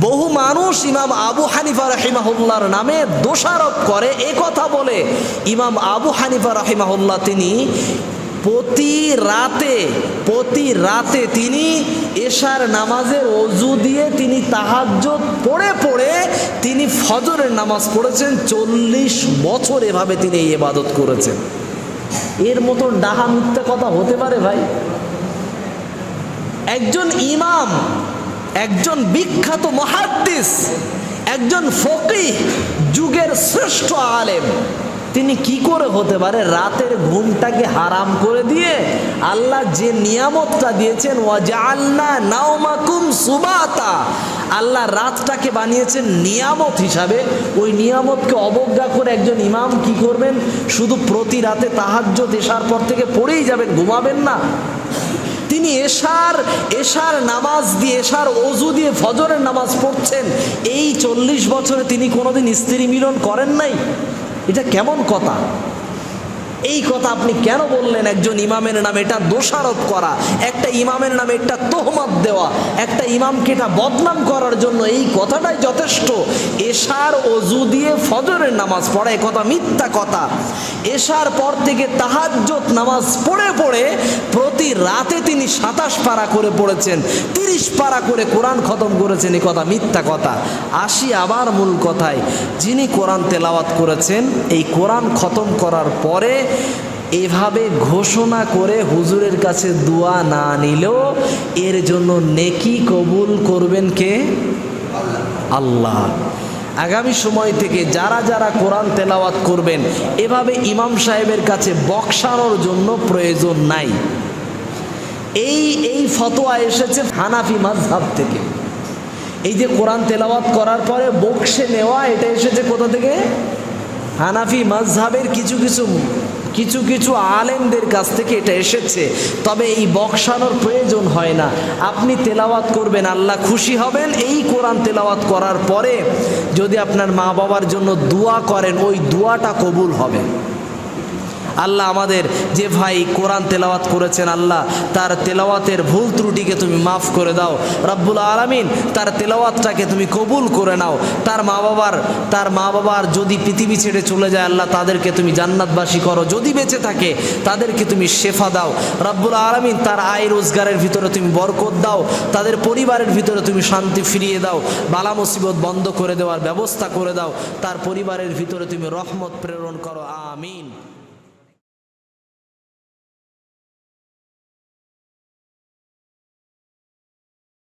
বহু মানুষ ইমাম আবু হানিফা রাহিমাহুল্লাহর নামে দোষারোপ করে, এ কথা বলে। ইমাম আবু হানিফা রাহিমাহুল্লাহ তিনি প্রতি রাতে প্রতি রাতে তিনি এশার নামাজে অজু দিয়ে তিনি তাহাজ্জত পড়ে পড়ে তিনি ফজরের নামাজ পড়েছেন। চল্লিশ বছর এভাবে তিনি এই ইবাদত করেছেন। এর মতো ডাহা মিথ্যা কথা হতে পারে ভাই? একজন ইমাম একজন বিখ্যাত মহাদ্দিস, একজন ফকিহ যুগের শ্রেষ্ঠ আলেম। তিনি কি করে হতে পারে? রাতের ঘুমটাকে হারাম করে দিয়ে আল্লাহ যে নিয়ামতটা দিয়েছেন ওয়াজাল্লা নাওমাকুম সুবাতা আল্লাহ রাতটাকে বানিয়েছেন নিয়ামত হিসাবে। ওই নিয়ামতকে অবজ্ঞা করে একজন ইমাম কি করবেন? শুধু প্রতি রাতে তাহাজ্য দেশার পর থেকে পড়েই যাবেন, ঘুমাবেন না। তিনি এশার এশার নামাজ দিয়ে, এশার অজু দিয়ে ফজরের নামাজ পড়ছেন। এই চল্লিশ বছরে তিনি কোনোদিন স্ত্রী মিলন করেন নাই? এটা কেমন কথা? এই কথা আপনি কেন বললেন? একজন ইমামের নামে এটা দোষারোপ করা, একটা ইমামের নামে একটা তোহমত দেওয়া, একটা ইমামকে এটা বদনাম করার জন্য এই কথাটাই যথেষ্ট। এশার অজু দিয়ে ফজরের নামাজ পড়া কথা মিথ্যা কথা। এশার পর থেকে তাহাজ্জত নামাজ পড়ে পড়ে প্রতি রাতে তিনি সাতাশ পারা করে পড়েছেন, তিরিশ পারা করে কোরআন খতম করেছেন, এ কথা মিথ্যা কথা। আসি আবার মূল কথায়, যিনি কোরআন তেলাওয়াত করেছেন, এই কোরআন খতম করার পরে এভাবে ঘোষণা করে হুজুরের কাছে দোয়া না নিলেও এর জন্য নেকি কবুল করবেন কে? আল্লাহ। আগামী সময় থেকে যারা যারা কোরআন তেলাওয়াত করবেন, এভাবে ইমাম সাহেবের কাছে বক্সানোর জন্য প্রয়োজন নাই। এই এই ফতোয়া এসেছে হানাফি মাজহাব থেকে। এই যে কোরআন তেলাওয়াত করার পরে বক্সে নেওয়া, এটা এসেছে কোথা থেকে? হানাফি মাজহাবের কিছু কিছু কিছু কিছু আলেমদের কাছ থেকে এটা এসেছে। তবে এই বক্সানোর প্রয়োজন হয় না। আপনি তেলাওয়াত করবেন, আল্লাহ খুশি হবেন। এই কোরআন তেলাওয়াত করার পরে যদি আপনার মা বাবার জন্য দোয়া করেন, ওই দোয়াটা কবুল হবে। আল্লাহ আমাদের যে ভাই কোরআন তেলাওয়াত করেছেন আল্লাহ, তার তেলাওয়াতের ভুল ত্রুটিকে তুমি মাফ করে দাও। রব্বুল আলমিন তার তেলাওয়াতটাকে তুমি কবুল করে নাও। তার মা বাবার, তার মা বাবার যদি পৃথিবী ছেড়ে চলে যায়, আল্লাহ তাদেরকে তুমি জান্নাতবাসী করো। যদি বেঁচে থাকে, তাদেরকে তুমি শেফা দাও। রব্বুল আলমিন তার আয় রোজগারের ভিতরে তুমি বরকত দাও। তাদের পরিবারের ভিতরে তুমি শান্তি ফিরিয়ে দাও। বালা মুসিবত বন্ধ করে দেওয়ার ব্যবস্থা করে দাও। তার পরিবারের ভিতরে তুমি রহমত প্রেরণ করো। আমিন।